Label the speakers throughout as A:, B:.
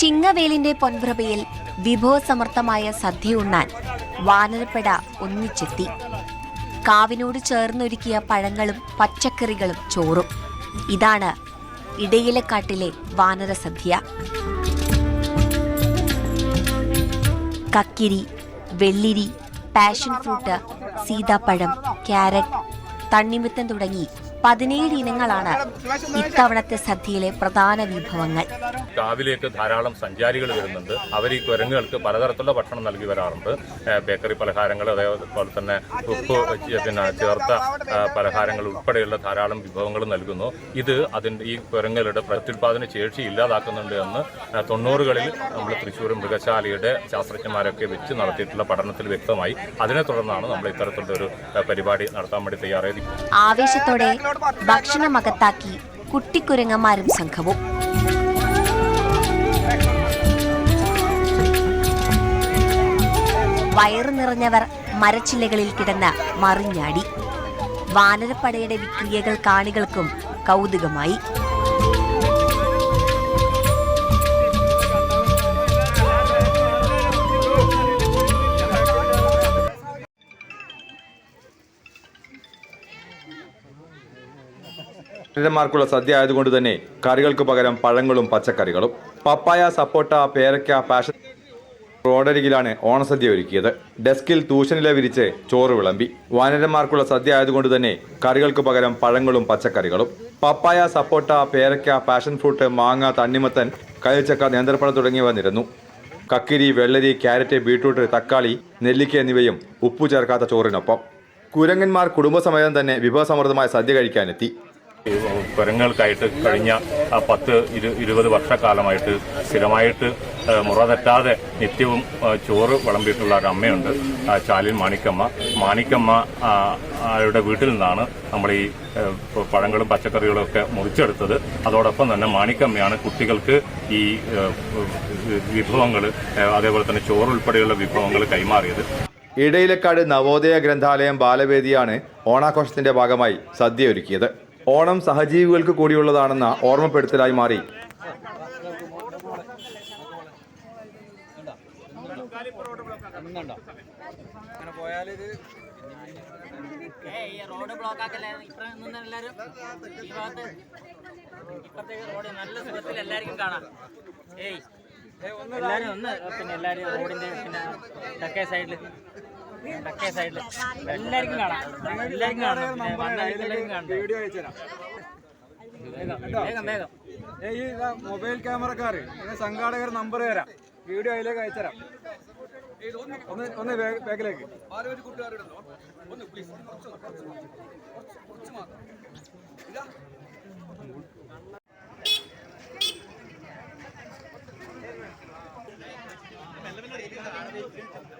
A: ചിങ്ങവേലിന്റെ പൊൻപ്രഭയിൽ വിഭവസമർത്ഥമായ സദ്യ ഉണ്ണാൻ വാനരപ്പട ഒന്നിച്ചെത്തി. കാവിനോട് ചേർന്നൊരുക്കിയ പഴങ്ങളും പച്ചക്കറികളും ചോറും. ഇതാണ് ഇടയിലക്കാട്ടിലെ വാനര സദ്യ. കക്കിരി വെള്ളിരി പാഷൻ ഫ്രൂട്ട് സീതാപ്പഴം ക്യാരറ്റ് തണ്ണിമുത്തൻ തുടങ്ങി. പതിനേഴ് ഇനങ്ങളാണ് ഇത്തവണത്തെ സദ്യയിലെ പ്രധാന വിഭവങ്ങൾ.
B: കാവിലേക്ക് ധാരാളം സഞ്ചാരികൾ വരുന്നുണ്ട്. അവർ ഈ കുരങ്ങുകൾക്ക് പലതരത്തിലുള്ള ഭക്ഷണം നൽകി വരാറുണ്ട്. ബേക്കറി പലഹാരങ്ങൾ അതേപോലെ തന്നെ ഉപ്പ് പിന്നെ ചേർത്ത പലഹാരങ്ങൾ ഉൾപ്പെടെയുള്ള ധാരാളം വിഭവങ്ങൾ നൽകുന്നു. ഇത് അതിന്റെ ഈ കുരങ്ങുകളുടെ പ്രത്യുത്പാദന ശേഷി ഇല്ലാതാക്കുന്നുണ്ട് എന്ന് തൊണ്ണൂറുകളിൽ നമ്മൾ തൃശ്ശൂർ മൃഗശാലയുടെ ശാസ്ത്രജ്ഞന്മാരൊക്കെ വെച്ച് നടത്തിയിട്ടുള്ള പഠനത്തിൽ വ്യക്തമായി. അതിനെ തുടർന്നാണ് നമ്മൾ ഇത്തരത്തിലുള്ള ഒരു പരിപാടി നടത്താൻ വേണ്ടി തയ്യാറായത്.
A: ആവേശത്തോടെ ഭക്ഷണമകത്താക്കി കുട്ടിക്കുരങ്ങന്മാരും സംഘവും. വയറു നിറഞ്ഞവർ മരച്ചില്ലകളിൽ കിടന്ന് മറിഞ്ഞാടി. വാനരപ്പടയുടെ വിക്രിയകൾ കാണികൾക്കും കൗതുകമായി.
C: മാർക്കുള്ള സദ്യ ആയതുകൊണ്ട് തന്നെ കറികൾക്ക് പകരം പഴങ്ങളും പച്ചക്കറികളും. പപ്പായ സപ്പോട്ട പേരക്ക പാഷൻ റോഡരികിലാണ് ഓണസദ്യ ഒരുക്കിയത്. ഡെസ്കിൽ തൂശനില വിരിച്ച് ചോറ് വിളമ്പി. വാനരന്മാർക്കുള്ള സദ്യ ആയതുകൊണ്ട് തന്നെ കറികൾക്ക് പകരം പഴങ്ങളും പച്ചക്കറികളും. പപ്പായ സപ്പോട്ട പേരക്ക പാഷൻ ഫ്രൂട്ട് മാങ്ങ തണ്ണിമത്തൻ കയച്ചക്ക നേന്ത്രപ്പഴം തുടങ്ങിയവ നിരന്നു. കക്കിരി വെള്ളരി ക്യാരറ്റ് ബീട്രൂട്ട് തക്കാളി നെല്ലിക്ക എന്നിവയും ഉപ്പു ചേർക്കാത്ത ചോറിനൊപ്പം. കുരങ്ങന്മാർ കുടുംബസമേതം തന്നെ വിഭവസമൃദ്ധമായ സദ്യ കഴിക്കാനെത്തി.
B: കുരങ്ങുകൾക്കായിട്ട് കഴിഞ്ഞ പത്ത് ഇരു ഇരുപത് വർഷക്കാലമായിട്ട് സ്ഥിരമായിട്ട് മുറ തെറ്റാതെ നിത്യവും ചോറ് വിളമ്പിയിട്ടുള്ള ഒരു അമ്മയുണ്ട് ചാലിൽ മാണിക്കമ്മ. മാണിക്കമ്മ ആളുടെ വീട്ടിൽ നിന്നാണ് നമ്മൾ ഈ പഴങ്ങളും പച്ചക്കറികളും ഒക്കെ മുറിച്ചെടുത്തത്. അതോടൊപ്പം തന്നെ മാണിക്കമ്മയാണ് കുട്ടികൾക്ക് ഈ വിഭവങ്ങൾ അതേപോലെ തന്നെ ചോറ് ഉൾപ്പെടെയുള്ള വിഭവങ്ങൾ കൈമാറിയത്.
C: ഇടയിലക്കാട് നവോദയ ഗ്രന്ഥാലയം ബാലവേദിയാണ് ഓണാഘോഷത്തിന്റെ ഭാഗമായി സദ്യ ഒരുക്കിയത്. ഓണം സഹജീവികൾക്ക് കൂടിയുള്ളതാണെന്ന ഓർമ്മപ്പെടുത്തലായി മാറി.
D: റോഡ് ബ്ലോക്ക് ആക്കല്ലേ ഈ ഭാഗത്ത് നല്ല സുഖത്തിൽ എല്ലാവർക്കും ഏയ് എല്ലാവരും ഒന്ന് പിന്നെ എല്ലാവരും റോഡിന്റെ പിന്നെ തെക്കേ സൈഡിൽ സൈഡിൽ വീഡിയോ ഈ മൊബൈൽ ക്യാമറക്കാര് സംഘാടകർ നമ്പർ തരാം. വീഡിയോ അതിലേക്ക് അയച്ചുതരാം. ഒന്ന്
E: ഒന്ന് ബാക്കിലേക്ക്. Thank.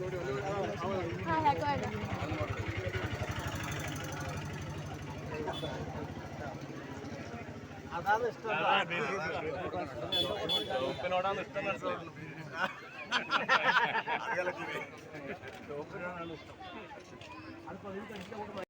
E: ¡Ah, ah no, no, no, no, no, no, no, no, no,